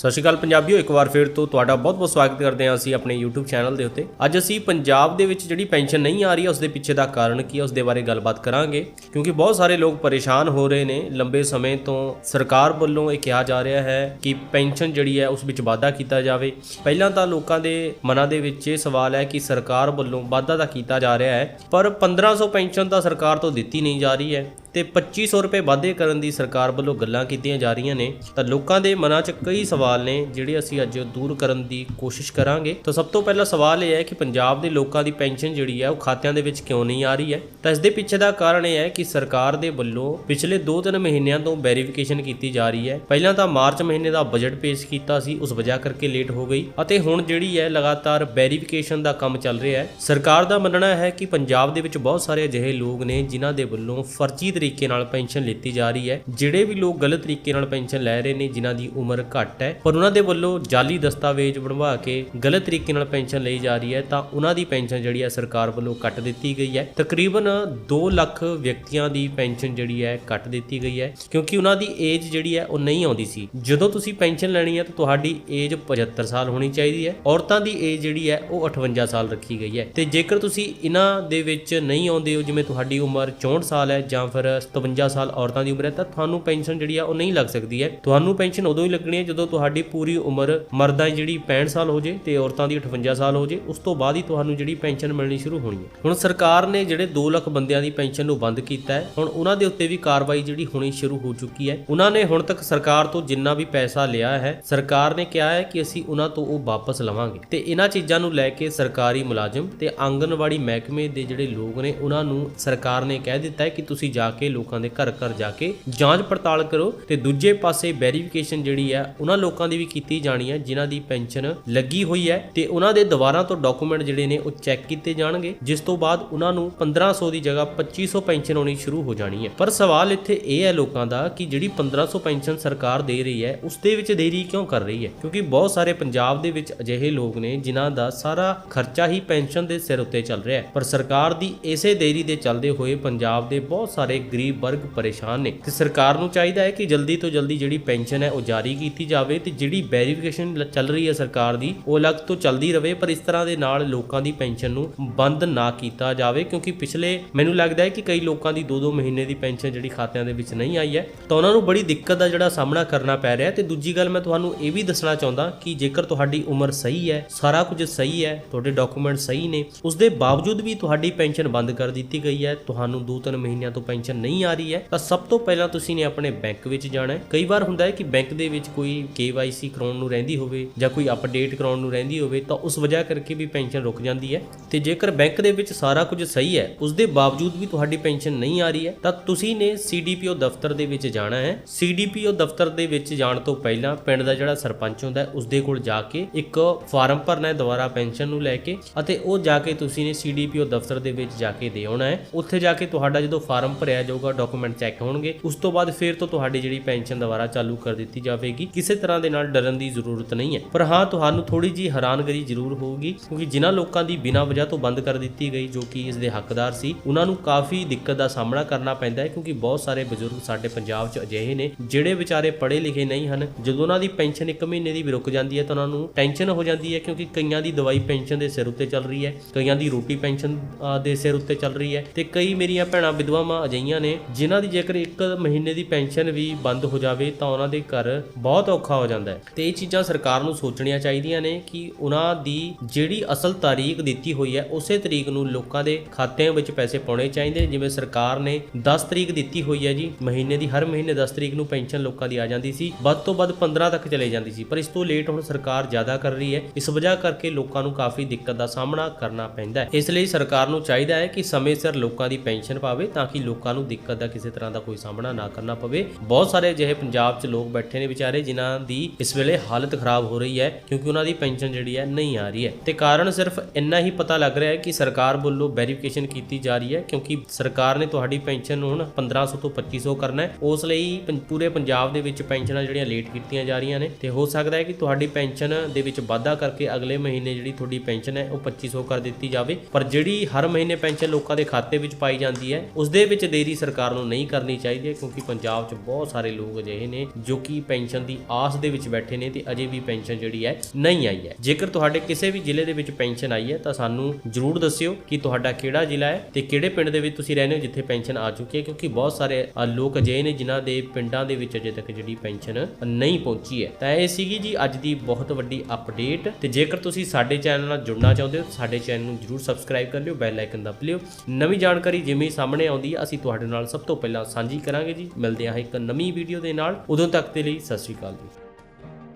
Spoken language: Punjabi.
ਸਤਿ ਸ਼੍ਰੀ ਅਕਾਲ ਪੰਜਾਬੀਓ, ਇੱਕ ਵਾਰ ਫਿਰ ਤੋਂ ਤੁਹਾਡਾ ਬਹੁਤ-ਬਹੁਤ ਸਵਾਗਤ ਕਰਦੇ ਹਾਂ ਅਸੀਂ ਆਪਣੇ YouTube ਚੈਨਲ ਦੇ ਉੱਤੇ। ਅੱਜ ਅਸੀਂ ਪੰਜਾਬ ਦੇ ਵਿੱਚ ਜਿਹੜੀ ਪੈਨਸ਼ਨ ਨਹੀਂ ਆ ਰਹੀ ਉਸ ਦੇ ਪਿੱਛੇ ਦਾ ਕਾਰਨ ਕੀ ਹੈ ਉਸ ਦੇ ਬਾਰੇ ਗੱਲਬਾਤ ਕਰਾਂਗੇ। ਕਿਉਂਕਿ ਬਹੁਤ ਸਾਰੇ ਲੋਕ ਪਰੇਸ਼ਾਨ ਹੋ ਰਹੇ ਨੇ। ਲੰਬੇ ਸਮੇਂ ਤੋਂ ਸਰਕਾਰ ਵੱਲੋਂ ਇਹ ਕਿਹਾ ਜਾ ਰਿਹਾ ਹੈ ਕਿ ਪੈਨਸ਼ਨ ਜਿਹੜੀ ਹੈ, ਉਸ ਵਿੱਚ ਵਾਧਾ ਕੀਤਾ ਜਾਵੇ। ਪਹਿਲਾਂ ਤਾਂ ਲੋਕਾਂ ਦੇ ਮਨਾਂ ਦੇ ਵਿੱਚ ਇਹ ਸਵਾਲ ਹੈ ਕਿ ਸਰਕਾਰ ਵੱਲੋਂ ਵਾਧਾ ਤਾਂ ਕੀਤਾ ਜਾ ਰਿਹਾ ਹੈ, ਪਰ 1500 ਪੈਨਸ਼ਨ ਤਾਂ ਸਰਕਾਰ ਤੋਂ ਦਿੱਤੀ ਨਹੀਂ ਜਾ ਰਹੀ ਹੈ। ਤੇ 2500 ਰੁਪਏ ਵਾਧੇ ਕਰਨ ਦੀ ਸਰਕਾਰ ਵੱਲੋਂ ਗੱਲਾਂ ਕੀਤੀਆਂ ਜਾ ਰਹੀਆਂ ਨੇ। ਤਾਂ ਲੋਕਾਂ ਦੇ ਮਨਾਂ 'ਚ ਕਈ ਸਵਾਲ ਨੇ, ਜਿਹੜੇ ਅਸੀਂ ਅੱਜ ਦੂਰ ਕਰਨ ਦੀ ਕੋਸ਼ਿਸ਼ ਕਰਾਂਗੇ। ਤਾਂ ਸਭ ਤੋਂ ਪਹਿਲਾ ਸਵਾਲ ਇਹ ਹੈ ਕਿ ਪੰਜਾਬ ਦੇ ਲੋਕਾਂ ਦੀ ਪੈਨਸ਼ਨ ਜਿਹੜੀ ਹੈ, ਉਹ ਖਾਤਿਆਂ ਦੇ ਵਿੱਚ ਕਿਉਂ ਨਹੀਂ ਆ ਰਹੀ ਹੈ? ਤਾਂ ਇਸ ਦੇ ਪਿੱਛੇ ਦਾ ਕਾਰਨ ਇਹ ਹੈ ਕਿ ਸਰਕਾਰ ਦੇ ਵੱਲੋਂ ਪਿਛਲੇ 2-3 ਮਹੀਨਿਆਂ ਤੋਂ ਵੈਰੀਫਿਕੇਸ਼ਨ ਕੀਤੀ ਜਾ ਰਹੀ ਹੈ। ਪਹਿਲਾਂ ਤਾਂ ਮਾਰਚ ਮਹੀਨੇ ਦਾ ਬਜਟ ਪੇਸ਼ ਕੀਤਾ ਸੀ, ਉਸ ਵਜ੍ਹਾ ਕਰਕੇ ਲੇਟ ਹੋ ਗਈ। ਅਤੇ ਹੁਣ ਜਿਹੜੀ ਹੈ, ਲਗਾਤਾਰ ਵੈਰੀਫਿਕੇਸ਼ਨ ਦਾ ਕੰਮ ਚੱਲ ਰਿਹਾ ਹੈ। ਸਰਕਾਰ ਦਾ ਮੰਨਣਾ ਹੈ ਕਿ ਪੰਜਾਬ ਦੇ ਵਿੱਚ ਬਹੁਤ ਸਾਰੇ ਅਜਿਹੇ ਲੋਕ ਨੇ, ਜਿਨ੍ਹਾਂ ਦੇ ਵੱਲੋਂ ਫਰਜ਼ੀ ਤਰੀਕੇ ਨਾਲ ਪੈਨਸ਼ਨ ਲਿੱਤੀ ਜਾ ਰਹੀ ਹੈ। ਜਿਹੜੇ ਵੀ ਲੋਕ ਗਲਤ ਤਰੀਕੇ ਨਾਲ ਪੈਨਸ਼ਨ ਲੈ ਰਹੇ ਨੇ, ਜਿਨ੍ਹਾਂ ਦੀ ਉਮਰ ਘੱਟ ਹੈ, ਪਰ ਉਹਨਾਂ ਦੇ ਵੱਲੋਂ ਜਾਲੀ ਦਸਤਾਵੇਜ਼ ਬਣਵਾ ਕੇ ਗਲਤ ਤਰੀਕੇ ਨਾਲ ਪੈਨਸ਼ਨ ਲਈ ਜਾ ਰਹੀ ਹੈ, ਤਾਂ ਉਹਨਾਂ ਦੀ ਪੈਨਸ਼ਨ ਜਿਹੜੀ ਹੈ ਸਰਕਾਰ ਵੱਲੋਂ ਕੱਟ ਦਿੱਤੀ ਗਈ ਹੈ। ਤਕਰੀਬਨ 2 ਲੱਖ ਵਿਅਕਤੀਆਂ ਦੀ ਪੈਨਸ਼ਨ ਜਿਹੜੀ ਹੈ ਕੱਟ ਦਿੱਤੀ ਗਈ ਹੈ, ਕਿਉਂਕਿ ਉਹਨਾਂ ਦੀ ਏਜ ਜਿਹੜੀ ਹੈ ਉਹ ਨਹੀਂ ਆਉਂਦੀ ਸੀ। ਜਦੋਂ ਤੁਸੀਂ ਪੈਨਸ਼ਨ ਲੈਣੀ ਹੈ ਤਾਂ ਤੁਹਾਡੀ ਏਜ 75 ਸਾਲ ਹੋਣੀ ਚਾਹੀਦੀ ਹੈ। ਔਰਤਾਂ ਦੀ ਏਜ ਜਿਹੜੀ ਹੈ ਉਹ 58 ਸਾਲ ਰੱਖੀ ਗਈ ਹੈ। ਤੇ ਜੇਕਰ ਤੁਸੀਂ ਇਹਨਾਂ ਦੇ ਵਿੱਚ ਨਹੀਂ ਆਉਂਦੇ ਹੋ, ਜਿਵੇਂ ਤੁਹਾਡੀ ਉਮਰ 64 ਸਾਲ ਹੈ ਜਾਂ ਫਿਰ 57 ਸਾਲ ਔਰਤਾਂ ਦੀ ਉਮਰ ਹੈ, ਤਾਂ ਤੁਹਾਨੂੰ ਪੈਨਸ਼ਨ ਜਿਹੜੀ ਆ ਉਹ ਨਹੀਂ ਲੱਗ ਸਕਦੀ ਹੈ। ਤੁਹਾਨੂੰ ਪੈਨਸ਼ਨ ਉਦੋਂ ਹੀ ਲੱਗਣੀ ਹੈ ਜਦੋਂ ਤੁਹਾਡੀ ਪੂਰੀ ਉਮਰ ਮਰਦਾਂ ਦੀ ਜਿਹੜੀ 65 ਸਾਲ ਹੋ ਜੇ ਤੇ ਔਰਤਾਂ ਦੀ 58 ਸਾਲ ਹੋ ਜੇ, ਉਸ ਤੋਂ ਬਾਅਦ ਹੀ ਤੁਹਾਨੂੰ ਜਿਹੜੀ ਪੈਨਸ਼ਨ ਮਿਲਣੀ ਸ਼ੁਰੂ ਹੋਣੀ ਹੈ। ਹੁਣ ਸਰਕਾਰ ਨੇ ਜਿਹੜੇ 2 ਲੱਖ ਬੰਦਿਆਂ ਦੀ ਪੈਨਸ਼ਨ ਨੂੰ ਬੰਦ ਕੀਤਾ ਹੈ, ਹੁਣ ਉਹਨਾਂ ਦੇ ਉੱਤੇ ਵੀ ਕਾਰਵਾਈ ਜਿਹੜੀ ਹੋਣੀ ਸ਼ੁਰੂ ਹੋ ਚੁੱਕੀ ਹੈ। ਉਹਨਾਂ ਨੇ ਹੁਣ ਤੱਕ ਸਰਕਾਰ ਤੋਂ ਜਿੰਨਾ ਵੀ ਪੈਸਾ ਲਿਆ ਹੈ, ਸਰਕਾਰ ਨੇ ਕਿਹਾ ਹੈ ਕਿ ਅਸੀਂ ਉਹਨਾਂ ਤੋਂ ਉਹ ਵਾਪਸ ਲਵਾਂਗੇ। ਤੇ ਇਹਨਾਂ ਚੀਜ਼ਾਂ ਨੂੰ ਲੈ ਕੇ ਸਰਕਾਰੀ ਮੁਲਾਜ਼ਮ ਤੇ ਆਂਗਨਵਾੜੀ ਮਹਿਕਮੇ ਦੇ ਜਿਹੜੇ ਲੋਕ ਨੇ, ਉਹਨਾਂ ਨੂੰ ਸਰਕਾਰ ਨੇ ਕਹਿ ਦਿੱਤਾ ਹੈ ਕਿ ਤੁਸੀਂ ਜਾ ਕੇ ਲੋਕਾਂ ਦੇ ਘਰ ਘਰ ਜਾ ਕੇ ਜਾਂਚ ਪੜਤਾਲ ਕਰੋ ਤੇ ਦੂਜੇ ਪਾਸੇ ਵੈਰੀਫਿਕੇਸ਼ਨ ਜਿਹੜੀ ਹੈ ਉਹਨਾਂ ਲੋਕਾਂ ਦੀ ਵੀ ਕੀਤੀ ਜਾਣੀ ਹੈ ਜਿਨ੍ਹਾਂ ਦੀ ਪੈਨਸ਼ਨ ਲੱਗੀ ਹੋਈ ਹੈ ਤੇ ਉਹਨਾਂ ਦੇ ਦੁਬਾਰਾ ਤੋਂ ਡਾਕੂਮੈਂਟ ਜਿਹੜੇ ਨੇ ਉਹ ਚੈੱਕ ਕੀਤੇ ਜਾਣਗੇ, ਜਿਸ ਤੋਂ ਬਾਅਦ ਉਹਨਾਂ ਨੂੰ 1500 ਦੀ ਜਗ੍ਹਾ 2500 ਪੈਨਸ਼ਨ ਆਉਣੀ ਸ਼ੁਰੂ ਹੋ ਜਾਣੀ ਹੈ। ਪਰ ਸਵਾਲ ਇੱਥੇ ਇਹ ਹੈ ਲੋਕਾਂ ਦਾ ਕਿ ਜਿਹੜੀ 1500 ਪੈਨਸ਼ਨ ਸਰਕਾਰ ਦੇ ਰਹੀ ਹੈ, ਉਸ ਦੇ ਵਿੱਚ ਦੇਰੀ ਕਿਉਂ ਕਰ ਰਹੀ ਹੈ? ਕਿਉਂਕਿ ਬਹੁਤ ਸਾਰੇ ਪੰਜਾਬ ਦੇ ਵਿੱਚ ਅਜਿਹੇ ਲੋਕ ਨੇ ਜਿਨ੍ਹਾਂ ਦਾ ਸਾਰਾ ਖਰਚਾ ਹੀ ਪੈਨਸ਼ਨ ਦੇ ਸਿਰ ਉੱਤੇ ਚੱਲ ਰਿਹਾ ਹੈ। ਪਰ ਸਰਕਾਰ ਦੀ ਇਸੇ ਦੇਰੀ ਦੇ ਚੱਲਦੇ ਹੋਏ ਪੰਜਾਬ ਦੇ ਬਹੁਤ ਸਾਰੇ ਗਰੀਬ ਵਰਗ ਪਰੇਸ਼ਾਨ ਨੇ ਤੇ ਸਰਕਾਰ ਨੂੰ ਚਾਹੀਦਾ ਹੈ ਕਿ ਜਲਦੀ ਤੋਂ ਜਲਦੀ ਜਿਹੜੀ ਪੈਨਸ਼ਨ ਹੈ ਉਹ ਜਾਰੀ ਕੀਤੀ ਜਾਵੇ ਤੇ ਜਿਹੜੀ ਵੈਰੀਫਿਕੇਸ਼ਨ ਚੱਲ ਰਹੀ ਹੈ ਸਰਕਾਰ ਦੀ, ਉਹ ਅਲੱਗ ਤੋਂ ਚੱਲਦੀ ਰਹੇ ਪਰ ਇਸ ਤਰ੍ਹਾਂ ਦੇ ਨਾਲ ਲੋਕਾਂ ਦੀ ਪੈਨਸ਼ਨ ਨੂੰ ਬੰਦ ਨਾ ਕੀਤਾ ਜਾਵੇ, ਕਿਉਂਕਿ ਪਿਛਲੇ ਮੈਨੂੰ ਲੱਗਦਾ ਹੈ ਕਿ ਕਈ ਲੋਕਾਂ ਦੀ 2-2 ਮਹੀਨੇ ਦੀ ਪੈਨਸ਼ਨ ਜਿਹੜੀ ਖਾਤਿਆਂ ਦੇ ਵਿੱਚ ਨਹੀਂ ਆਈ ਹੈ, ਤਾਂ ਉਹਨਾਂ ਨੂੰ ਬੜੀ ਦਿੱਕਤ ਦਾ ਜਿਹੜਾ ਸਾਹਮਣਾ ਕਰਨਾ ਪੈ ਰਿਹਾ ਹੈ। ਤੇ ਦੂਜੀ ਗੱਲ ਮੈਂ ਤੁਹਾਨੂੰ ਇਹ ਵੀ ਦੱਸਣਾ ਚਾਹੁੰਦਾ ਕਿ ਜੇਕਰ ਤੁਹਾਡੀ ਉਮਰ ਸਹੀ ਹੈ, ਸਾਰਾ ਕੁਝ ਸਹੀ ਹੈ, ਤੁਹਾਡੇ ਡਾਕੂਮੈਂਟ ਸਹੀ ਨੇ, ਉਸ ਦੇ ਬਾਵਜੂਦ ਵੀ ਤੁਹਾਡੀ ਪੈਨਸ਼ਨ ਬੰਦ ਕਰ ਦਿੱਤੀ ਗਈ ਹੈ, ਤੁਹਾਨੂੰ 2-3 ਮਹੀਨਿਆਂ ਤੋਂ ਪੈਨਸ਼ਨ ਨਹੀਂ ਆ ਰਹੀ ਹੈ, ਤਾਂ ਸਭ ਤੋਂ ਪਹਿਲਾਂ ਤੁਸੀਂ ਨੇ ਆਪਣੇ ਬੈਂਕ ਵਿੱਚ ਜਾਣਾ ਹੈ। ਕਈ ਵਾਰ ਹੁੰਦਾ ਹੈ ਕਿ ਬੈਂਕ ਦੇ ਵਿੱਚ ਕੋਈ KYC ਕਰਾਉਣ ਨੂੰ ਰਹਿੰਦੀ ਹੋਵੇ ਜਾਂ ਕੋਈ ਅਪਡੇਟ ਕਰਾਉਣ ਨੂੰ ਰਹਿੰਦੀ ਹੋਵੇ, ਤਾਂ ਉਸ ਵਜ੍ਹਾ ਕਰਕੇ ਵੀ ਪੈਨਸ਼ਨ ਰੁਕ ਜਾਂਦੀ ਹੈ। ਤੇ ਜੇਕਰ ਬੈਂਕ ਦੇ ਵਿੱਚ ਸਾਰਾ ਕੁਝ ਸਹੀ ਹੈ, ਉਸ ਦੇ ਬਾਵਜੂਦ ਵੀ ਤੁਹਾਡੀ ਪੈਨਸ਼ਨ ਨਹੀਂ ਆ ਰਹੀ ਹੈ, ਤਾਂ ਤੁਸੀਂ ਨੇ CDPO ਦਫ਼ਤਰ ਦੇ ਵਿੱਚ ਜਾਣਾ ਹੈ। CDPO ਦਫ਼ਤਰ ਦੇ ਵਿੱਚ ਜਾਣ ਤੋਂ ਪਹਿਲਾਂ ਪਿੰਡ ਦਾ ਜਿਹੜਾ ਸਰਪੰਚ ਹੁੰਦਾ ਹੈ ਉਸ ਦੇ ਕੋਲ ਜਾ ਕੇ ਇੱਕ ਫਾਰਮ ਭਰਨਾ ਹੈ ਦੁਬਾਰਾ ਪੈਨਸ਼ਨ ਨੂੰ ਲੈ ਕੇ, ਅਤੇ ਉਹ ਜਾ ਕੇ ਤੁਸੀਂ ਨੇ CDPO ਦਫ਼ਤਰ ਦੇ ਵਿੱਚ ਜਾ ਕੇ ਦੇ ਆਉਣਾ ਹੈ। ਉੱਥੇ ਜਾ ਕੇ ਤੁਹਾਡਾ ਜਦੋਂ ਫਾਰਮ ਭਰਿਆ ਜਾਊਗਾ ਡਾਕੂਮੈਂਟ ਚੈੱਕ ਹੋਣਗੇ। ਉਸ ਤੋਂ ਬਾਅਦ ਫਿਰ ਤੋਂ ਤੁਹਾਡੀ ਜਿਹੜੀ ਪੈਨਸ਼ਨ ਦੁਬਾਰਾ ਚਾਲੂ ਕਰ ਦਿੱਤੀ ਜਾਵੇਗੀ। ਕਿਸੇ ਤਰ੍ਹਾਂ ਦੇ ਨਾਲ ਡਰਨ ਦੀ ਜ਼ਰੂਰਤ ਨਹੀਂ ਹੈ। ਪਰ ਹਾਂ, ਤੁਹਾਨੂੰ ਥੋੜੀ ਜੀ ਹੈਰਾਨਗਰੀ ਜ਼ਰੂਰ ਹੋਊਗੀ, ਕਿਉਂਕਿ ਜਿਨ੍ਹਾਂ ਲੋਕਾਂ ਦੀ ਬਿਨਾਂ ਵਜ੍ਹਾ ਤੋਂ ਬੰਦ ਕਰ ਦਿੱਤੀ ਗਈ, ਜੋ ਕਿ ਇਸ ਦੇ ਹੱਕਦਾਰ ਸੀ, ਉਹਨਾਂ ਨੂੰ ਕਾਫੀ ਦਿੱਕਤ ਦਾ ਸਾਹਮਣਾ ਕਰਨਾ ਪੈਂਦਾ ਹੈ, ਕਿਉਂਕਿ ਬਹੁਤ ਸਾਰੇ ਬਜ਼ੁਰਗ ਸਾਡੇ ਪੰਜਾਬ 'ਚ ਅਜਿਹੇ ਨੇ, ਜਿਹੜੇ ਵਿਚਾਰੇ ਪੜ੍ਹੇ ਲਿਖੇ ਨਹੀਂ ਹਨ। ਜਦੋਂ ਉਹਨਾਂ ਦੀ ਪੈਨਸ਼ਨ ਇੱਕ ਮਹੀਨੇ ਦੀ ਵੀ ਰੁਕ ਜਾਂਦੀ ਹੈ, ਤਾਂ ਉਹਨਾਂ ਨੂੰ ਟੈਨਸ਼ਨ ਹੋ ਜਾਂਦੀ ਹੈ, ਕਿਉਂਕਿ ਕਈਆਂ ਦੀ ਦਵਾਈ ਪੈਨਸ਼ਨ ਦੇ ਸਿਰ ਉੱਤੇ ਚੱਲ ਰਹੀ ਹੈ, ਕਈਆਂ ਦੀ ਰੋਟੀ ਪੈਨਸ਼ਨ ਦੇ ਸਿਰ ਉੱਤੇ ਚੱਲ ਰਹੀ ਹੈ। ਤੇ ਕਈ ਮੇਰੀਆਂ ਭੈਣਾਂ ਵਿਧਵਾਵਾਂ ਅਜਈਆਂ ਨੇ ਜਿਨ੍ਹਾਂ ਦੀ ਜੇਕਰ ਇੱਕ ਮਹੀਨੇ ਦੀ ਪੈਨਸ਼ਨ ਵੀ ਬੰਦ ਹੋ ਜਾਵੇ ਤਾਂ ਉਹਨਾਂ ਦੇ ਘਰ ਬਹੁਤ ਔਖਾ ਹੋ ਜਾਂਦਾ ਹੈ। ਤੇ ਇਹ ਚੀਜ਼ਾਂ ਸਰਕਾਰ ਨੂੰ ਸੋਚਣੀਆਂ ਚਾਹੀਦੀਆਂ ਨੇ ਕਿ ਉਹਨਾਂ ਦੀ ਜਿਹੜੀ ਅਸਲ ਤਾਰੀਖ ਦਿੱਤੀ ਹੋਈ ਹੈ, ਉਸੇ ਤਰੀਕ ਨੂੰ ਲੋਕਾਂ ਦੇ ਖਾਤਿਆਂ ਵਿੱਚ ਪੈਸੇ ਪਾਉਣੇ ਚਾਹੀਦੇ ਜਿਵੇਂ ਸਰਕਾਰ ਨੇ 10 ਤਰੀਕ ਦਿੱਤੀ ਹੋਈ ਹੈ ਜੀ, ਮਹੀਨੇ ਦੀ ਹਰ ਮਹੀਨੇ 10 ਤਰੀਕ ਨੂੰ ਪੈਨਸ਼ਨ ਲੋਕਾਂ ਦੀ ਆ ਜਾਂਦੀ ਸੀ, ਵੱਧ ਤੋਂ ਵੱਧ 15 ਤੱਕ ਚਲੇ ਜਾਂਦੀ ਸੀ। ਪਰ ਇਸ ਤੋਂ ਲੇਟ ਹੁਣ ਸਰਕਾਰ ਜ਼ਿਆਦਾ ਕਰ ਰਹੀ ਹੈ। ਇਸ ਵਜ੍ਹਾ ਕਰਕੇ ਲੋਕਾਂ ਨੂੰ ਕਾਫੀ ਦਿੱਕਤ ਦਾ ਸਾਹਮਣਾ ਕਰਨਾ ਪੈਂਦਾ ਹੈ। ਇਸ ਲਈ ਸਰਕਾਰ ਨੂੰ ਚਾਹੀਦਾ ਹੈ ਕਿ ਸਮੇਂ ਸਿਰ ਲੋਕਾਂ ਦੀ ਪੈਨਸ਼ਨ ਪਾਵੇ ਤਾਂ ਕਿ ਲੋਕਾਂ ਨੂੰ ਦਿੱਕਤ ਦਾ ਕਿਸੇ ਤਰ੍ਹਾਂ ਦਾ ਕੋਈ ਸਾਹਮਣਾ ਨਾ ਕਰਨਾ ਪਵੇ। ਬਹੁਤ ਸਾਰੇ ਅਜਿਹੇ ਪੰਜਾਬ 'ਚ ਲੋਕ ਬੈਠੇ ਨੇ ਵਿਚਾਰੇ, ਜਿਨ੍ਹਾਂ ਦੀ ਇਸ ਵੇਲੇ ਹਾਲਤ ਖਰਾਬ ਹੋ ਰਹੀ ਹੈ, ਕਿਉਂਕਿ ਉਹਨਾਂ ਦੀ ਪੈਨਸ਼ਨ ਜਿਹੜੀ ਹੈ ਨਹੀਂ ਆ ਰਹੀ ਹੈ। ਤੇ ਕਾਰਨ ਸਿਰਫ ਇੰਨਾ ਹੀ ਪਤਾ ਲੱਗ ਰਿਹਾ ਹੈ ਕਿ ਸਰਕਾਰ ਵੱਲੋਂ ਵੈਰੀਫਿਕੇਸ਼ਨ ਕੀਤੀ ਜਾ ਰਹੀ ਹੈ, ਕਿਉਂਕਿ ਸਰਕਾਰ ਨੇ ਤੁਹਾਡੀ ਪੈਨਸ਼ਨ ਨੂੰ ਹੁਣ 1500 ਤੋਂ 2500 ਕਰਨਾ ਹੈ। ਉਸ ਲਈ ਪੰ- ਪੂਰੇ ਪੰਜਾਬ ਦੇ ਵਿੱਚ ਪੈਨਸ਼ਨਾਂ ਜਿਹੜੀਆਂ ਲੇਟ ਕੀਤੀਆਂ ਜਾ ਰਹੀਆਂ ਨੇ। ਤੇ ਹੋ ਸਕਦਾ ਹੈ ਕਿ ਤੁਹਾਡੀ ਪੈਨਸ਼ਨ ਦੇ ਵਿੱਚ ਵਾਧਾ ਕਰਕੇ ਅਗਲੇ ਮਹੀਨੇ ਜਿਹੜੀ ਤੁਹਾਡੀ ਪੈਨਸ਼ਨ ਹੈ, ਉਹ 2500 ਕਰ ਦਿੱਤੀ ਜਾਵੇ। ਪਰ ਜਿਹੜੀ ਹਰ ਮਹੀਨੇ ਪੈਨਸ਼ਨ ਲੋਕਾਂ ਦੇ ਖਾਤੇ ਵਿੱਚ ਪਾਈ ਜਾਂਦੀ ਹੈ, ਉਸ ਦੇ ਵਿੱਚ ਦੇਰੀ ਦੇਰੀ ਸਰਕਾਰ ਨੂੰ ਨਹੀਂ ਕਰਨੀ ਚਾਹੀਦੀ ਹੈ, ਕਿਉਂਕਿ ਪੰਜਾਬ 'ਚ ਬਹੁਤ ਸਾਰੇ ਲੋਕ ਅਜਿਹੇ ਨੇ ਜੋ ਕਿ ਪੈਨਸ਼ਨ ਦੀ ਆਸ ਦੇ ਵਿੱਚ ਬੈਠੇ ਨੇ ਤੇ ਅਜੇ ਵੀ ਪੈਨਸ਼ਨ ਜਿਹੜੀ ਹੈ ਨਹੀਂ ਆਈ ਹੈ। ਜੇਕਰ ਤੁਹਾਡੇ ਕਿਸੇ ਵੀ ਜ਼ਿਲ੍ਹੇ ਦੇ ਵਿੱਚ ਪੈਨਸ਼ਨ ਆਈ ਹੈ, ਤਾਂ ਸਾਨੂੰ ਜਰੂਰ ਦੱਸਿਓ ਕਿ ਤੁਹਾਡਾ ਕਿਹੜਾ ਜ਼ਿਲ੍ਹਾ ਹੈ ਤੇ ਕਿਹੜੇ ਪਿੰਡ ਦੇ ਵਿੱਚ ਤੁਸੀਂ ਰਹਿੰਦੇ ਹੋ ਜਿੱਥੇ ਪੈਨਸ਼ਨ ਆ ਚੁੱਕੀ ਹੈ, ਕਿਉਂਕਿ ਬਹੁਤ ਸਾਰੇ ਲੋਕ ਅਜਿਹੇ ਨੇ ਜਿਨ੍ਹਾਂ ਦੇ ਪਿੰਡਾਂ ਦੇ ਵਿੱਚ ਅਜੇ ਤੱਕ ਜਿਹੜੀ ਪੈਨਸ਼ਨ ਨਹੀਂ ਪਹੁੰਚੀ ਹੈ। ਤਾਂ ਇਹ ਸੀਗੀ ਜੀ ਅੱਜ ਦੀ ਬਹੁਤ ਵੱਡੀ ਅਪਡੇਟ ਤੇ ਜੇਕਰ ਤੁਸੀਂ ਸਾਡੇ ਚੈਨਲ ਨਾਲ ਜੁੜਨਾ ਚਾਹੁੰਦੇ ਹੋ ਸਾਡੇ ਚੈਨਲ ਨੂੰ ਜਰੂਰ ਸਬਸਕ੍ਰਾਈਬ ਕਰ ਲਿਓ, ਬੈਲ ਆਈਕਨ ਦਬ ਲਿਓ। ਨਵੀਂ ਜਾਣਕਾਰੀ ਜਿਵੇਂ ਸਾਹਮਣੇ ਆਉਂਦੀ ਹੈ, ਅਸੀਂ ਤੁਹਾਡੇ ਤੁਹਾਡੇ ਨਾਲ ਸਭ ਤੋਂ ਪਹਿਲਾਂ ਸਾਂਝੀ ਕਰਾਂਗੇ ਜੀ। ਮਿਲਦੇ ਹਾਂ ਇੱਕ ਨਵੀਂ ਵੀਡੀਓ ਦੇ ਨਾਲ। ਉਦੋਂ ਤੱਕ ਦੇ ਲਈ ਸਤਿ ਸ਼੍ਰੀ ਅਕਾਲ ਜੀ।